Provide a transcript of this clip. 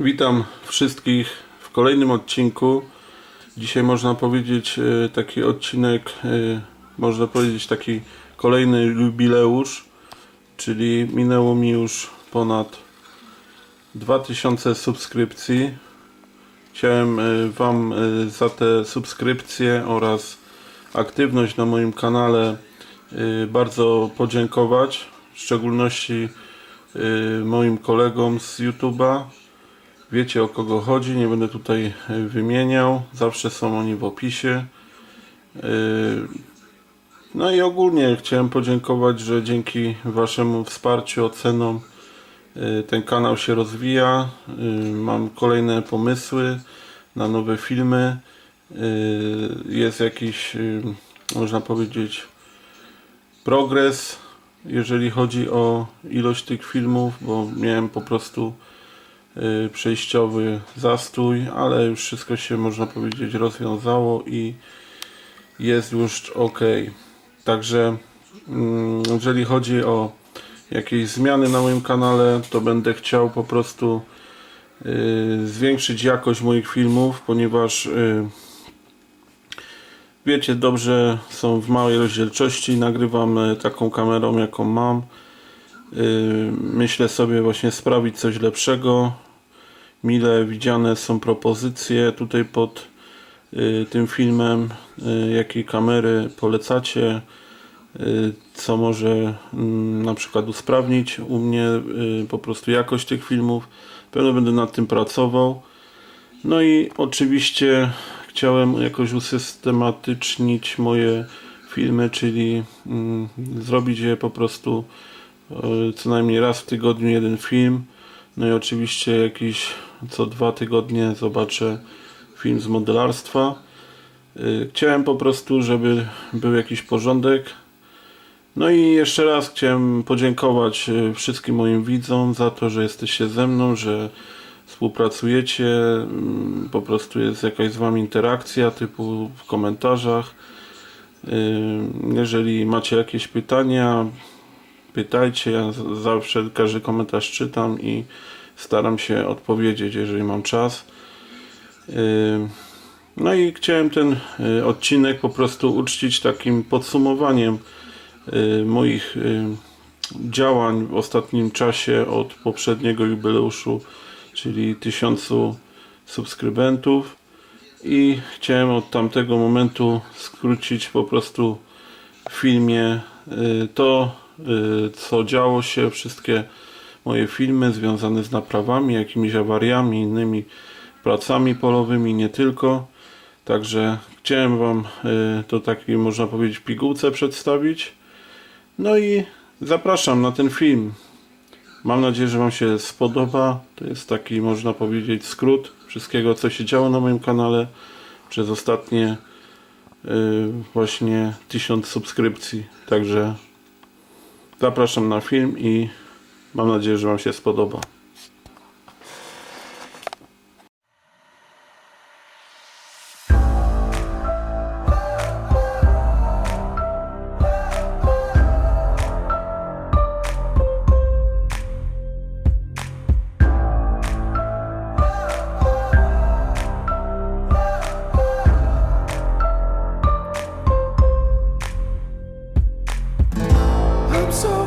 Witam wszystkich w kolejnym odcinku. Dzisiaj można powiedzieć e, taki odcinek, e, można powiedzieć taki kolejny jubileusz, czyli minęło mi już ponad 2000 subskrypcji. Chciałem e, Wam za te subskrypcje oraz aktywność na moim kanale bardzo podziękować. W szczególności moim kolegom z YouTube'a. Wiecie o kogo chodzi, nie będę tutaj e, wymieniał. Zawsze są oni w opisie. E, No i ogólnie chciałem podziękować, że dzięki Waszemu wsparciu, ocenom e, ten kanał się rozwija. Mam kolejne pomysły na nowe filmy. Jest jakiś, można powiedzieć, progres, jeżeli chodzi o ilość tych filmów, bo miałem po prostu przejściowy zastój, ale już wszystko się można powiedzieć rozwiązało i jest już ok. Także mm, jeżeli chodzi o jakieś zmiany na moim kanale, to będę chciał po prostu y, zwiększyć jakość moich filmów, ponieważ y, wiecie dobrze, są w małej rozdzielczości, nagrywam y, taką kamerą jaką mam. Y, Myślę sobie właśnie sprawić coś lepszego. Mile widziane są propozycje tutaj pod y, tym filmem, y, jakie kamery polecacie, co może mm, na przykład usprawnić u mnie po prostu jakość tych filmów. Pewno będę nad tym pracował. No i oczywiście chciałem jakoś usystematycznić moje filmy, czyli mm, zrobić je po prostu co najmniej raz w tygodniu jeden film. No i oczywiście jakiś co dwa tygodnie zobaczę film z modelarstwa. Y, Chciałem po prostu, żeby był jakiś porządek. No i jeszcze raz chciałem podziękować y, wszystkim moim widzom za to, że jesteście ze mną, że współpracujecie, mm, po prostu jest jakaś z wami interakcja typu w komentarzach. Jeżeli macie jakieś pytania, pytajcie, ja zawsze każdy komentarz czytam i staram się odpowiedzieć, jeżeli mam czas. No i chciałem ten y, odcinek po prostu uczcić takim podsumowaniem y, moich y, działań w ostatnim czasie od poprzedniego jubileuszu, czyli tysiącu subskrybentów i chciałem od tamtego momentu skrócić po prostu w filmie to, co działo się, wszystkie moje filmy związane z naprawami, jakimiś awariami, innymi pracami polowymi, nie tylko. Także chciałem Wam y, to taki, można powiedzieć, pigułce przedstawić. No i zapraszam na ten film. Mam nadzieję, że Wam się spodoba. To jest taki, można powiedzieć, skrót wszystkiego, co się działo na moim kanale przez ostatnie y, właśnie tysiąc subskrypcji. Także zapraszam na film i mam nadzieję, że Wam się spodoba. so